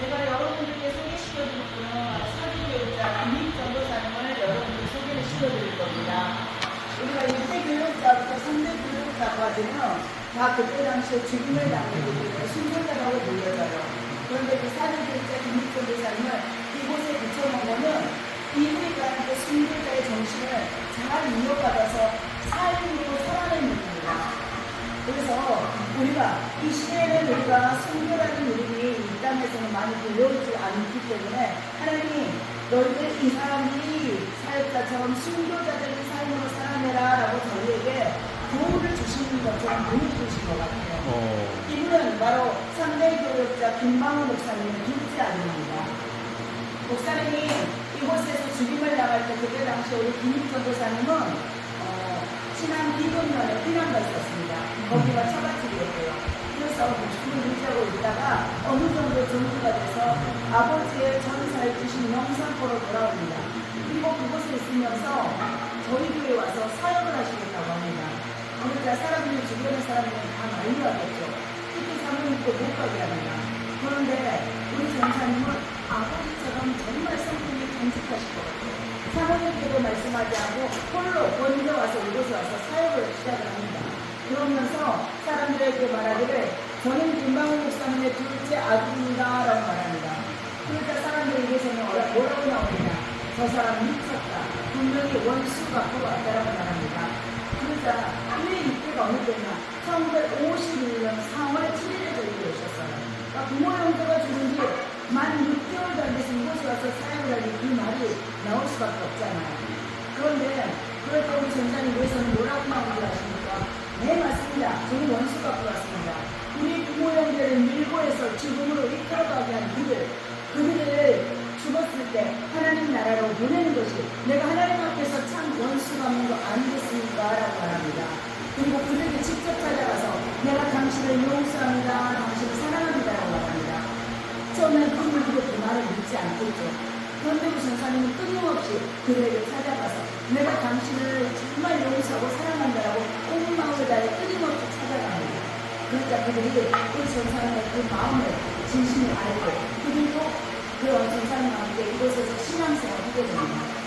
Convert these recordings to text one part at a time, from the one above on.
제가 여러분들께 소개시켜드릴 분은 사주교육자 김익전도사님을 여러분들 소개를 시켜드릴 겁니다. 우리가 1대 교육자부터 3대 교육자까지는 다 그때 당시에 죽음을 당하기 때문에 순교자라고 불려져요. 그런데 그 사주교육자 김익전도사님을 이곳에 붙여놓은 거는 이분이 가는 그 순교자의 정신을 잘 이어받아서 삶으로 살아내는 분입니다. 그래서 우리가 이 시대에는 우리가 순교라는 이름이 이 땅에서는 많이 들려오지 않기 때문에 하나님이 너희들 이 사람들이 사역자처럼 순교자적인 삶으로 살아내라 라고 저희에게 교훈을 주시는 것처럼 보여주신 것 같아요. 어, 이분은 바로 3대 교육자 김방우 목사님의 둘째 아들입니다. 목사님이 이곳에서 죽임을 당할 때 그때 당시 우리 김익전 도사님은 어, 친한 비건면에 피난가 있었습니다. 거기가 처갓집이었고요. 그래서 죽음을 유지하고 있다가 어느 정도 정리가 돼서 아버지의 전사에 주신 영산포로 돌아옵니다. 그리고 그곳에 있으면서 저희 교회에 와서 사역을 하시겠다고 합니다. 그러니까 사람들이 주변의 사람들은 다 난리하겠죠. 특히 사모님도 못 가게 합니다. 그런데 우리 전사님은 아버지처럼 정말 성품이 정직하실 것 같아요. 사모님께도 말씀하지 않고 홀로 먼저 와서 이곳에 와서 사역을 시작을 합니다. 그러면서 사람들에게 말하기를 저는 김방우 목사님의 둘째 아들입니다 라고 말합니다. 그러니까 뭐라- 뭐라고 나오느냐 저 사람 미쳤다. 분명히 원수 갖고 왔다라고 말합니다. 그러자 왜 이때가 어느 때냐 1951년 4월 7일에 저희가 오셨어요. 그러니까 부모 형제가 죽은 지 만 6개월도 안 돼서 이곳에 와서 사역을 하니 그 말이 나올 수밖에 없잖아요. 그런데 그럴 때 우리 전사님께서는 뭐라고 나오는지 아십니까? 네 맞습니다. 저는 원수 갖고 왔습니다. 우리 부모 형제를 밀고 해서 죽음으로 이끌어가게 한 그들 그들을 죽었을 때 하나님 나라로 보내는 것이 내가 하나님 앞에서 참 원수 갚는 거 아니겠습니까? 라고 말합니다. 그리고 그들에게 직접 찾아가서 내가 당신을 용서합니다. 당신을 사랑합니다. 라고 말합니다. 처음엔 말을 믿지 않겠죠. 그런데 우리 전사님은 끊임없이 그들에게 찾아가서 내가 당신을 정말 용서하고 사랑한다라고 온 마음을 다해 끊임없이 찾아갑니다. 그러니까 그들이 우리 전사님의 그 마음을 진심을 알고 그들도 그 전사님과 함께 이곳에서 신앙생활을 하게 됩니다.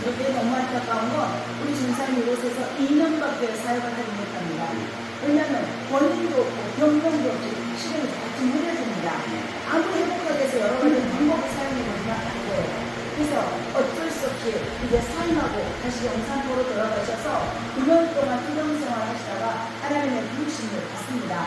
그런데 너무 안타까운 건 우리 전사님 이곳에서 2년밖에 사역을 하지 못합니다. 왜냐하면 원인도 없고 병명도 없이 시간이 자꾸 무뎌집니다. 아무리 회복하기 위해서 여러 가지 방법을 사용해보지만 안 돼요. 그래서 어쩔 수 없이 이제 사임하고 다시 영산포로 돌아가셔서 9년 동안 투병생활 하시다가 하나님의 부르심을 받습니다.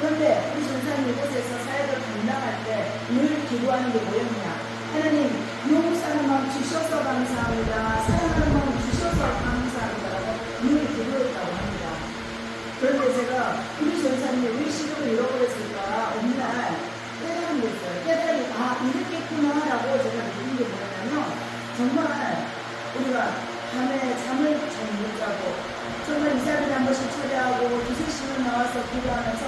그런데 우리 전사님 이곳에서 사역을 감당할 때 늘 기도하는 게 뭐였냐? 하나님, 용서하는 마음 주셔서 감사합니다. 사랑하는 마음 주셔서 감사합니다라고 늘 기도했다고 합니다. 그런데 제가 우리 전사님이 왜 시력을 잃어버렸을까? 어느 날 깨달은 게 있어요. 깨달이, 아, 이랬겠구나라고 제가 느낀 게 뭐냐면, 정말 우리가 밤에 잠을 잘 못 자고, 정말 이 자리에 한 번씩 초대하고, 두세 시간 기도하면서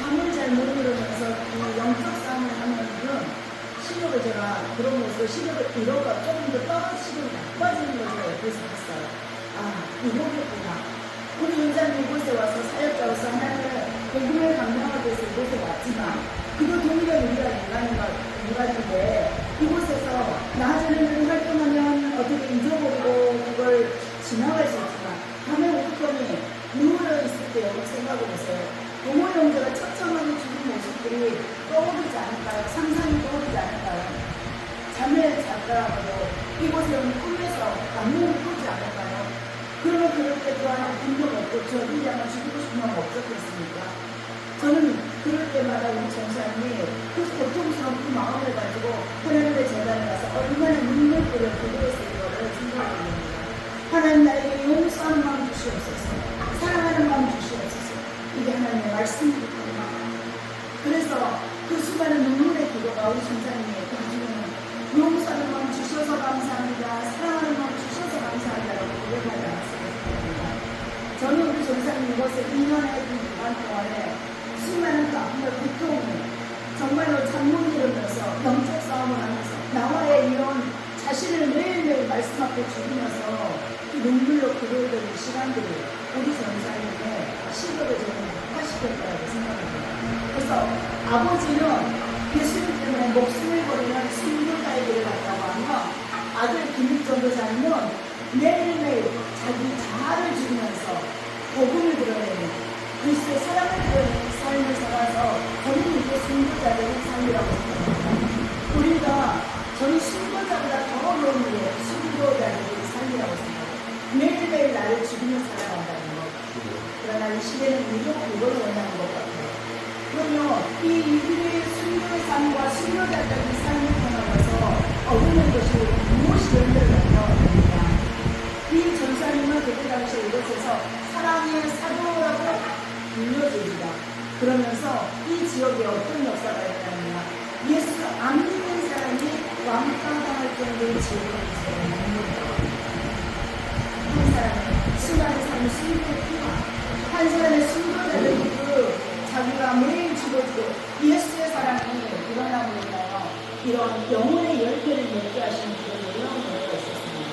잠을 잘 못 이루면서 그 영적 싸움을 하면은 시력을 제가 그런 모습을 시력을 잃어가 조금 더 떨어지고 나빠지는 걸 제가 옆에서 봤어요. 아, 이거겠구나. 우리 윤자님 이곳에 와서 사역자로서 하나님의 복음을 감당하기 위해서 이곳에 왔지만 그도 동일한 우리가 인간인가 인간인데 이곳에서 낮에는 활동하면 어떻게 잊어버리고 그걸 지나갈 수 있지만 밤에 오후편이 누워 있을 때 여러분 생각해 보세요. 부모 형제가 처참하게 죽은 모습들이 떠오르지 않을까요? 상상이 떠오르지 않을까요? 잠을 잤더라도 이곳에 오는 꿈에서 안녕을 꾸지 않을까요? 그러면 그럴 때 그 안에 분노가 없고 저 인자만 죽이고 싶은 마음 없었겠습니까? 저는 때마다 우리 전사님이 그 고통스러운 그 마음을 가지고 하나님의 재단에 가서 얼마나 눈물들을 기도했을 거를 생각하게 됩니다. 하나님 나에게 용서하는 마음 주시옵소서. 사랑하는 마음 주시옵소서. 이게 하나님의 말씀입니다. 그래서 그 수많은 눈물의 기도가 우리 전사님의 나중에는 용서하는 마음 주셔서 감사합니다. 사랑하는 마음 주셔서 감사합니다라고 고백하지 않았습니다. 저는 우리 전사님 이것을 2년의 그 기간 동안에 수많은 그 아픔과 고통을 정말로 잠못 이루면서 영적 싸움을 하면서 나와의 이런 자신을 매일매일 말씀 앞에 죽이면서 그 눈물로 이 시간들이 우리 전사님의 시력을 저는 낙화시켰다고 생각합니다. 그래서 아버지는 예수님 때문에 목숨을 버리는 순교자에게 갔다고 하면 아들 김익 전도사님은 매일매일 자기 자아를 죽이면서 복음을 드러내는 그리스도의 사랑을 드러내는 삶을 살아서 저는 이게 순교자들의 삶이라고 생각합니다. 우리가 저는 순교자보다 더 어려운 게 순교자들의 삶이라고 생각해요. 매일매일 나를 죽이며 살아간다는 것. 그러나 이 시대는 유독 그걸 원하는 것 같아요. 그러면 이 이들의 순교의 삶과 순교자적인 삶을 통하여서 얻는 것이 무엇이 연결되냐 이 전사님은 그때 당시에 이곳에서 사랑의 사도라고 불려줍니다. 그러면서 이 지역에 어떤 역사가 있냐면 예수 안 믿는 사람이 왕따당할 정도의 지역이 있어요. 한 사람의 수많은 삶을 피와 한 사람의 순교자들이 그 자기가 매일 죽어지고 예수의 사랑이 일어나고 있나요? 이런 영혼의 열매를 맺게 하시는 그런 놀라운 은혜가 있었습니다.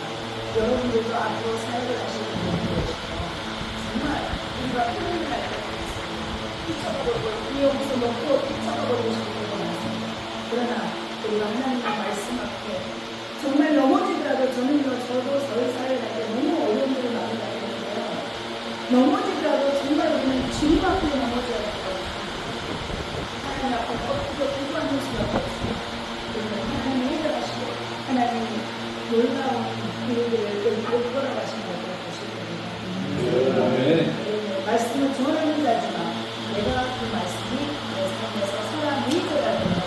여러분들도 앞으로 사역을 하시는 분들이시죠. 정말 우리가 흐름을 할때 뛰쳐가버리고 이 여기서 놓고 뛰쳐가버리고 싶은 것 같습니다. 그러나 우리가 하나님의 말씀 앞에 정말 넘어지더라도 저는요 저도 저희 사회를 할때 너무 어려운 일을 많이 겪는데요 넘어지더라도 정말 우리는 주님 앞에 넘어져야 돼요 하나님 앞에 엎드려 기도하는 수밖에 없어요 그러면 하나님이 해결하시고 하나님이 놀라운 기회를 못 걸어가신 것을 보실 겁니다 네, 말씀을 전하는 자지만 내가 그 말씀이 내 삶에서 사람이 되어야 된다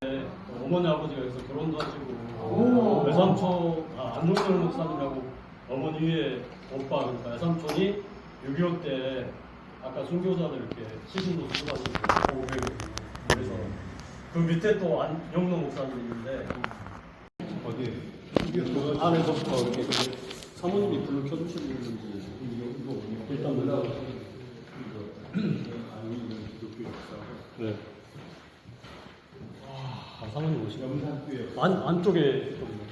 네, 어머니 아버지가 여기서 결혼도 하시고 외삼촌 아, 안종철 목사님이라고 어머니 위에 오빠 그러니까 외삼촌이 6.25 때 아까 순교자들 이렇게 시신도 수습하시고 오백 그래서 그 밑에 또 안영로 목사님인데 어디? 안에서부터 이렇게 그 사모님이 불을 켜주시는지 일단 몰라 네. 아, 사모님 오시면 안 안쪽에 좀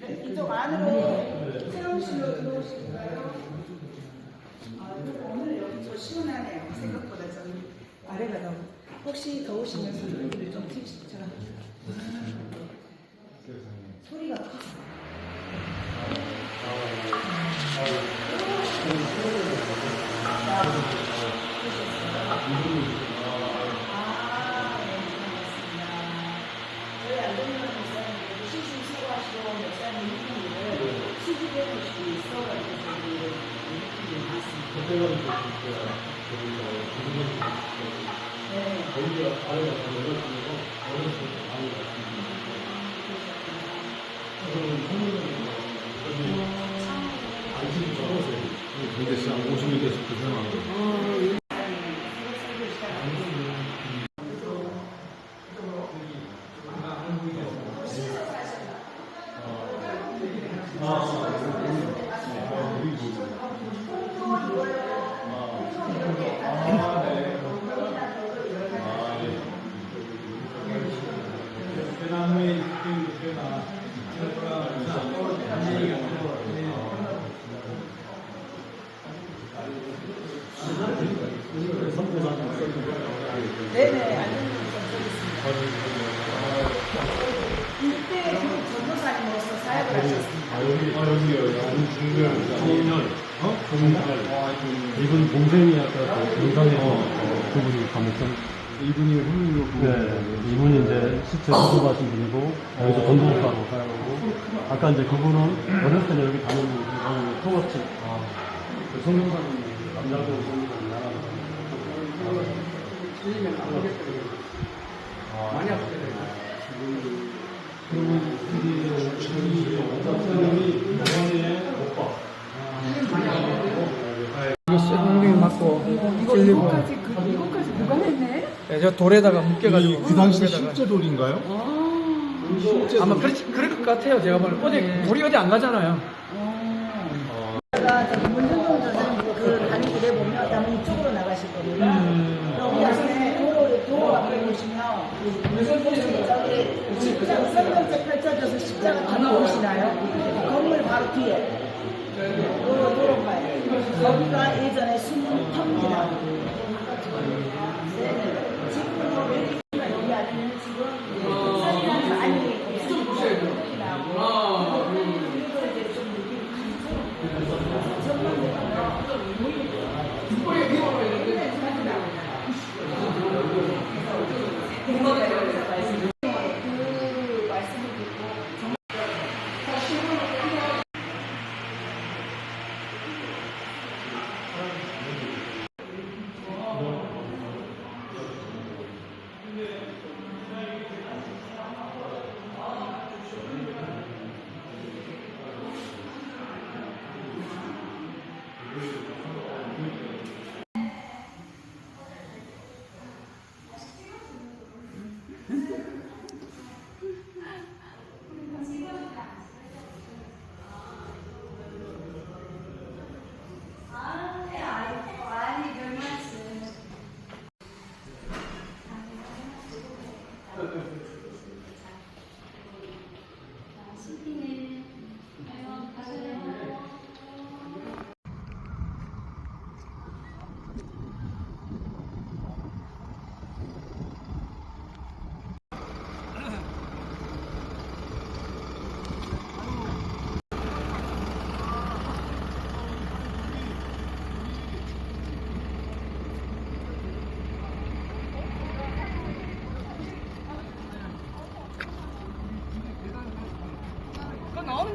네, 이쪽 안으로 새로운 실로 들어오실까요? 아, 오늘 여기 저 시원하네요. 생각보다 좀 아래가 너무 혹시 더우시면 선생님들이 좀 제가 소리가 컸어요. 아, 네, 반갑습니다. 저희 안동면 목사님께서 시신 수고하시고 목사님 일을 수집해 주시고 있어가지고 저희 일이 많습니다. 그때가 이제 거기서 네. 거기가 아래가 더 내려지면서 어렸을 때 많이 갔습니다. 저는 성민이 안심이 적어서 근데 진짜 50일 돼서 그 생각하는 거. 네네, 안동면 목사님 이때 그 전도사님으로서 사역을 하셨습니다. 아, 여기, 아, 여기요. 너무 중요한 정년 어? 정말. 이분 동생이 아까 그 동상에서 그분이 감옥장 이분이 흥미로 네, 이분이 이제 시체 수습하신 분이고 여기서 전도사로 사용하고 아까 이제 그분은 어렸을 때 여기 다니는 그 토거치 그 성경사님 남자도 성경사님 나가서 틀리면 안 오겠거든요. 많이 아프게 돼요. 그리고 이 원장님이 이번에 오빠 틀리면 많이 아프거든요. 이거 쇠공둥이 찔리고 이거까지 그 이거까지 누가 했네? 네, 저 돌에다가 묶여가지고 그 당시 목에다가. 실제 돌인가요? 아마 그렇, 그럴 것 같아요 제가 보는 어디 우리 어디 안 가잖아요 제가 저기 문전동 전사님 그 가는 길에 보면 아마 이쪽으로 나가실 겁니다. 음. 여기 앞에 도로, 도로 앞에 보시면 저기 십자가 선명제 펼쳐져서 십자가 다 보이시나요? 건물 바로 뒤에 도로 도로가에 거기가 예전에 숨은 터입니다. 네. 지금 왜 여기 아니면 지금 산이랑 많이 없어지고 그리고 이제 좀 느낌이 강조 전망대가 그 말씀을 듣고 그거 나오는 건